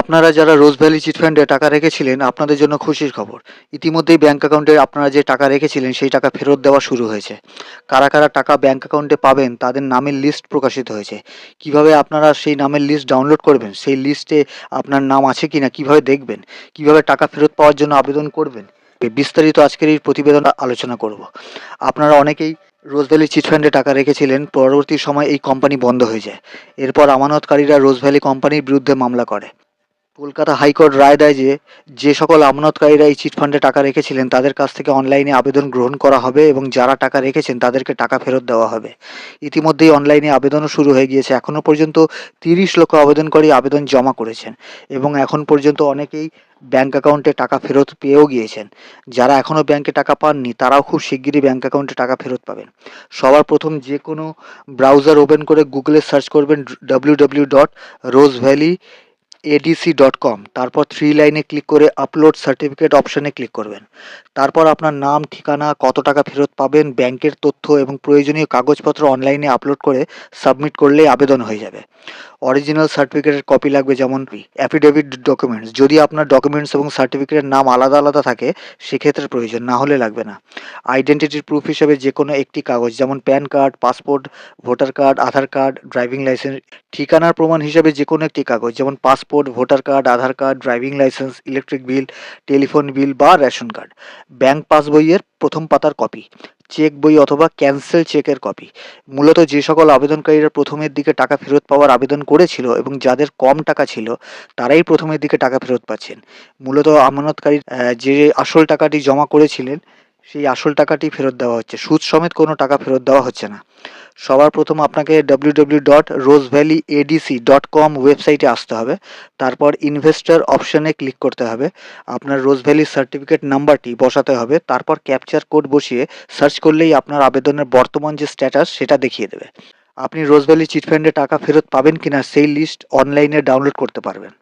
আপনারা যারা রোজ ভ্যালি চিটফান্ডে টাকা রেখেছিলেন, আপনাদের জন্য খুশির খবর। ইতিমধ্যেই ব্যাংক অ্যাকাউন্টে আপনারা যে টাকা রেখেছিলেন, সেই টাকা ফেরত দেওয়া শুরু হয়েছে। কারা কারা টাকা ব্যাংক অ্যাকাউন্টে পাবেন, তাদের নামের লিস্ট প্রকাশিত হয়েছে। কীভাবে আপনারা সেই নামের লিস্ট ডাউনলোড করবেন? সেই লিস্টে আপনার নাম আছে কি না কীভাবে দেখবেন? কীভাবে টাকা ফেরত পাওয়ার জন্য আবেদন করবেন? বিস্তারিত আজকের এই প্রতিবেদন আলোচনা করব। আপনারা অনেকেই রোজভ্যালি চিটফান্ডে টাকা রেখেছিলেন, পরবর্তী সময় এই কোম্পানি বন্ধ হয়ে যায়। এরপর আমানতকারীরা রোজভ্যালি কোম্পানির বিরুদ্ধে মামলা করে। কলকাতা হাইকোর্ট রায় দেয় যে যে সকল আমানতকারীরা এই চিটফান্ডে টাকা রেখেছিলেন, তাদের কাছ থেকে অনলাইনে আবেদন গ্রহণ করা হবে এবং যারা টাকা রেখেছেন, তাদেরকে টাকা ফেরত দেওয়া হবে। ইতিমধ্যেই অনলাইনে আবেদনও শুরু হয়ে গিয়েছে। এখনও পর্যন্ত তিরিশ লক্ষ আবেদনকারী আবেদন জমা করেছেন এবং এখন পর্যন্ত অনেকেই ব্যাঙ্ক অ্যাকাউন্টে টাকা ফেরত পেয়েও গিয়েছেন। যারা এখনও ব্যাংকে টাকা পাননি, তারাও খুব শিগগিরই ব্যাঙ্ক অ্যাকাউন্টে টাকা ফেরত পাবেন। সবার প্রথম যে কোনো ব্রাউজার ওপেন করে গুগলে সার্চ করবেন W W dot Rose Valley ADC dot com তারপর থ্রি লাইনে ক্লিক করে আপলোড সার্টিফিকেট অপশানে ক্লিক করবেন। তারপর আপনার নাম, ঠিকানা, কত টাকা ফেরত পাবেন, ব্যাংকের তথ্য এবং প্রয়োজনীয় কাগজপত্র অনলাইনে আপলোড করে সাবমিট করলেই আবেদন হয়ে যাবে। অরিজিনাল সার্টিফিকেটের কপি লাগবে যেমন অ্যাফিডেভিট ডকুমেন্টস যদি আপনার ডকুমেন্টস এবং সার্টিফিকেটের নাম আলাদা আলাদা থাকে, সেক্ষেত্রে প্রয়োজন, না হলে লাগবে না। আইডেন্টিটির প্রুফ হিসেবে যে কোনো একটি কাগজ, যেমন PAN card passport voter card Aadhaar card driving licence ঠিকানার প্রমাণ হিসেবে যে কোনো একটি কাগজ, যেমন passport voter card Aadhaar card driving licence electric bill telephone bill বা রেশন কার্ড ব্যাংক পাসবইয়ের প্রথম পাতার কপি চেক বই অথবা ক্যান্সেল চেকের কপি মূলত যে সকল আবেদনকারীরা প্রথমের দিকে টাকা ফেরত পাওয়ার আবেদন করেছিল এবং যাদের কম টাকা ছিল, তারাই প্রথমের দিকে টাকা ফেরত পাচ্ছেন। মূলত আমানতকারী যে আসল টাকাটি জমা করেছিলেন, সেই আসল টাকাটি ফেরত দেওয়া হচ্ছে। সুদ সমেত কোনো টাকা ফেরত দেওয়া হচ্ছে না। সবার প্রথম আপনাকে W W dot Rose Valley ADC dot com ওয়েবসাইটে আসতে হবে। তারপর ইনভেস্টর অপশানে ক্লিক করতে হবে। আপনার রোজ ভ্যালি সার্টিফিকেট নাম্বারটি বসাতে হবে। তারপর ক্যাপচার কোড বসিয়ে সার্চ করলেই আপনার আবেদনের বর্তমান যে স্ট্যাটাস সেটা দেখিয়ে দেবে। আপনি রোজ ভ্যালি চিটফান্ডে টাকা ফেরত পাবেন কিনা সেই লিস্ট অনলাইনে ডাউনলোড করতে পারবেন।